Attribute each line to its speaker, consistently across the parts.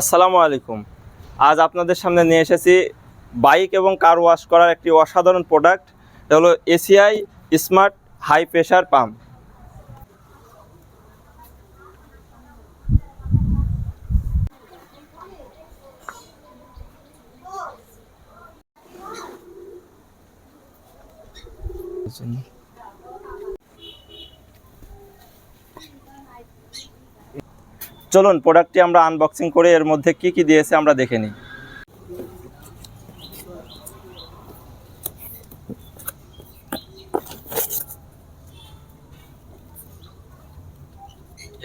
Speaker 1: আসসালামু আলাইকুম। আজ আপনাদের সামনে নিয়ে এসেছি বাইক এবং কার ওয়াশ করার একটি অসাধারণ প্রোডাক্ট। এটা হলো ACI smart high pressure pump. চলুন প্রোডাক্টটি আমরা আনবক্সিং করে এর মধ্যে কি কি দিয়েছে আমরা দেখে নিই।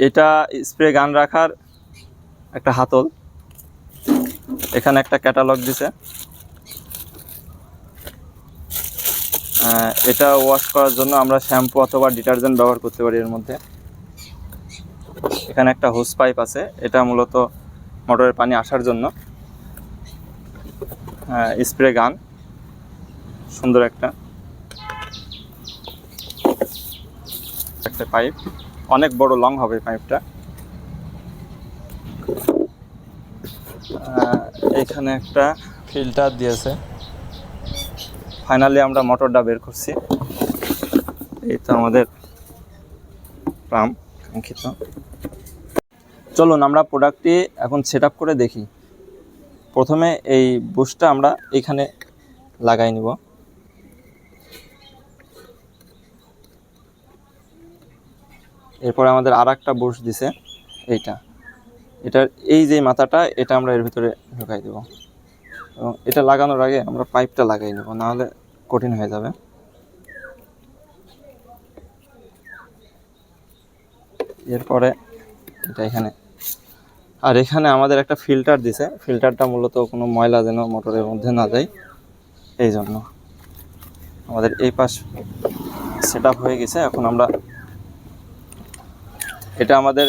Speaker 1: এটা স্প্রে গান রাখার একটা হাতল। এখানে একটা ক্যাটালগ দিছে। এটা ওয়াশ করার জন্য আমরা শ্যাম্পু অথবা ডিটারজেন্ট ব্যবহার করতে পারি এর মধ্যে। এখানে একটা হোস পাইপ আছে। এটা মূলত মোটরের পানি আসার জন্য। স্প্রে গান সুন্দর একটা। একটা পাইপ অনেক বড় লং হবে পাইপটা এখানে একটা ফিল্টার দিয়েছে। ফাইনালি আমরা মোটরটা বের করছি। এই তো আমাদের পাম্প কাঙ্ক্ষিত। চলুন আমরা প্রোডাক্টটি এখন সেট করে দেখি। প্রথমে এই বুশটা আমরা এখানে লাগাই নিব। এরপরে আমাদের আর একটা বুশ দিছে, এইটা। এটার এই যে মাথাটা, এটা আমরা এর ভিতরে ঢুকাই দেব। এবং এটা লাগানোর আগে আমরা পাইপটা লাগাই নেব নাহলে কঠিন হয়ে যাবে। এরপরে এটা এখানে আর এখানে আমাদের একটা ফিল্টার দিছে। ফিল্টারটা মূলত কোনো ময়লা যেন মোটরের মধ্যে না যায়। এই জন্য আমাদের এই পাশ সেট হয়ে গেছে। এখন আমরা এটা আমাদের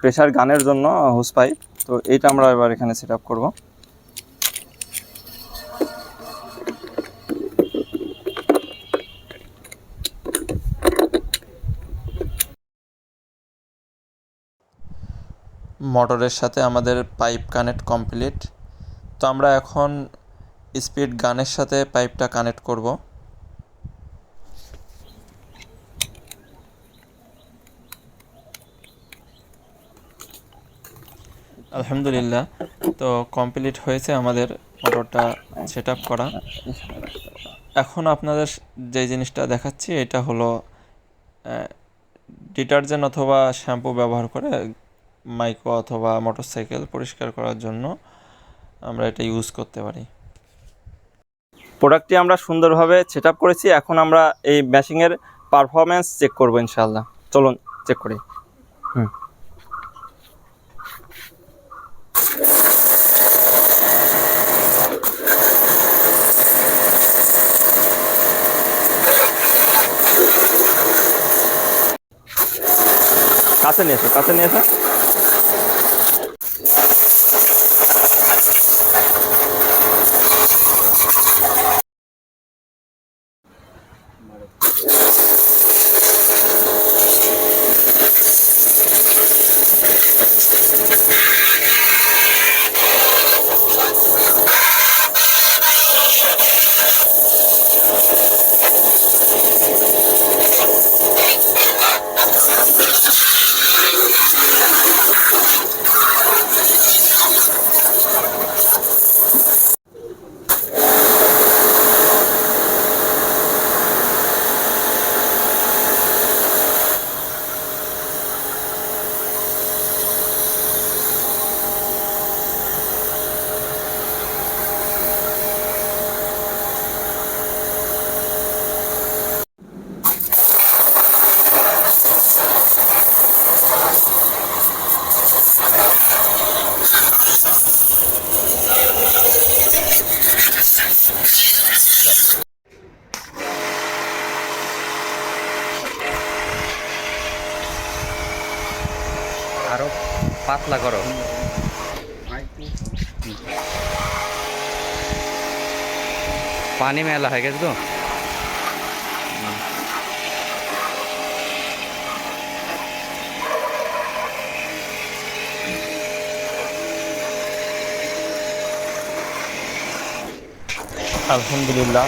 Speaker 1: প্রেশার গানের জন্য হোস পাইপ তো এইটা আমরা এবার এখানে সেট আপ করব।
Speaker 2: মোটরের সাথে আমাদের পাইপ কানেক্ট কমপ্লিট তো আমরা এখন স্পিড গানের সাথে পাইপটা কানেক্ট করব। আলহামদুলিল্লাহ। তো কমপ্লিট হয়েছে আমাদের মোটরটা সেট করা। এখন আপনাদের যে জিনিসটা দেখাচ্ছি, এটা হলো ডিটারজেন্ট অথবা শ্যাম্পু ব্যবহার করে মাইক্রো অথবা মোটরসাইকেল পরিষ্কার করার জন্য আমরা এটা ইউজ করতে পারি।
Speaker 1: প্রোডাক্টটি আমরা সুন্দরভাবে সেট আপ করেছি এখন আমরা এই ম্যাশিংয়ের পারফরমেন্স চেক করব ইনশাল্লাহ চলুন চেক করি। হুম। কাছে নিয়ে এসো কাছে নিয়ে এসো।
Speaker 3: পাতলা করো। পানি মেলা হয়ে গেছে তো।
Speaker 2: আলহামদুলিল্লাহ,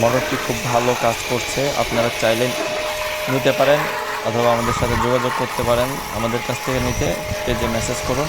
Speaker 2: মোটরটি খুব ভালো কাজ করছে। আপনারা চাইলে নিতে পারেন। অথবা আমাদের সাথে যোগাযোগ করতে পারেন। আমাদের কাছ থেকে নিতে পেজে মেসেজ করুন।